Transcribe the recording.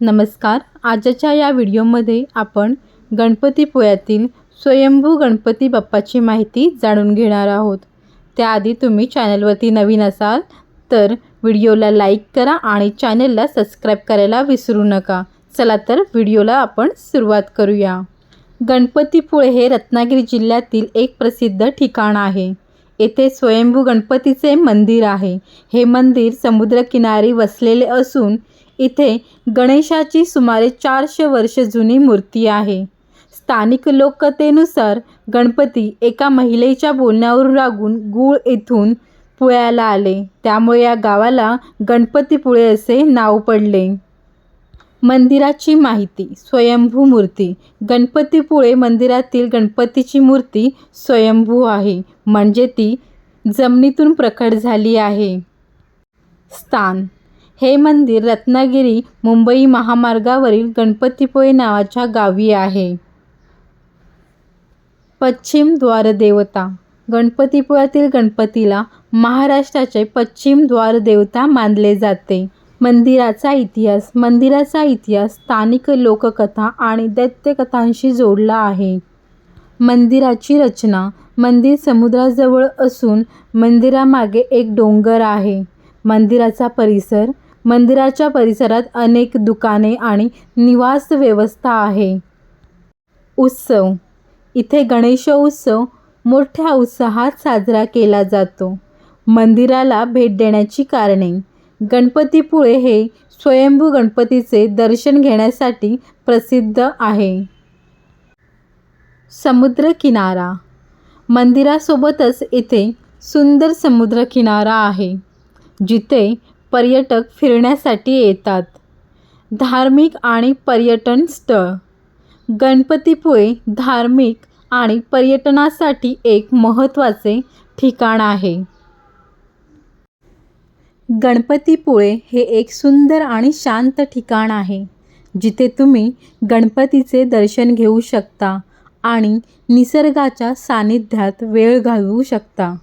नमस्कार. आजच्या या व्हिडिओमध्ये आपण गणपतीपुळ्यातील स्वयंभू गणपती बाप्पाची माहिती जाणून घेणार आहोत. त्याआधी तुम्ही चॅनलवरती नवीन असाल तर व्हिडिओला लाईक करा आणि चॅनलला सबस्क्राईब करायला विसरू नका. चला तर व्हिडिओला आपण सुरुवात करूया. गणपतीपुळे हे रत्नागिरी जिल्ह्यातील एक प्रसिद्ध ठिकाण आहे. येथे स्वयंभू गणपतीचे मंदिर आहे. हे मंदिर समुद्रकिनारी वसलेले असून इथे गणेशाची सुमारे चारशे वर्ष जुनी मूर्ती आहे. स्थानिक लोककथेनुसार गणपती एका महिलेच्या बोलण्यावरून रागून गूळ येथून पुळ्याला आले. त्यामुळे या गावाला गणपतीपुळे असे नाव पडले. मंदिराची माहिती स्वयंभू मूर्ती. गणपतीपुळे मंदिरातील गणपतीची मूर्ती स्वयंभू आहे. म्हणजे ती जमिनीतून प्रकट झाली आहे. स्थान हे मंदिर रत्नागिरी मुंबई महामार्गावरील गणपतीपुळे नावाच्या गावी आहे. पश्चिम द्वारदेवता. गणपतीपुळ्यातील गणपतीला महाराष्ट्राचे पश्चिम द्वारदेवता मानले जाते. मंदिराचा इतिहास मंदिराचा इतिहास स्थानिक लोककथा आणि दैत्यकथांशी जोडला आहे. मंदिराची रचना मंदिर समुद्राजवळ असून मंदिरामागे एक डोंगर आहे. मंदिराचा परिसर मंदिराच्या परिसरात अनेक दुकाने आणि निवास व्यवस्था आहे. उत्सव. इथे गणेशोत्सव मोठ्या उत्साहात साजरा केला जातो. मंदिराला भेट देण्याची कारणे. गणपतीपुळे हे स्वयंभू गणपतीचे दर्शन घेण्यासाठी प्रसिद्ध आहे. समुद्रकिनारा. मंदिरासोबतच इथे सुंदर समुद्रकिनारा आहे जिथे पर्यटक फिरण्यासाठी येतात. धार्मिक आणि पर्यटन स्थळ. गणपतीपुळे धार्मिक आणि पर्यटनासाठी एक महत्त्वाचे ठिकाण आहे. गणपतीपुळे हे एक सुंदर आणि शांत ठिकाण आहे जिथे तुम्ही गणपतीचे दर्शन घेऊ शकता आणि निसर्गाच्या सानिध्यात वेळ घालवू शकता.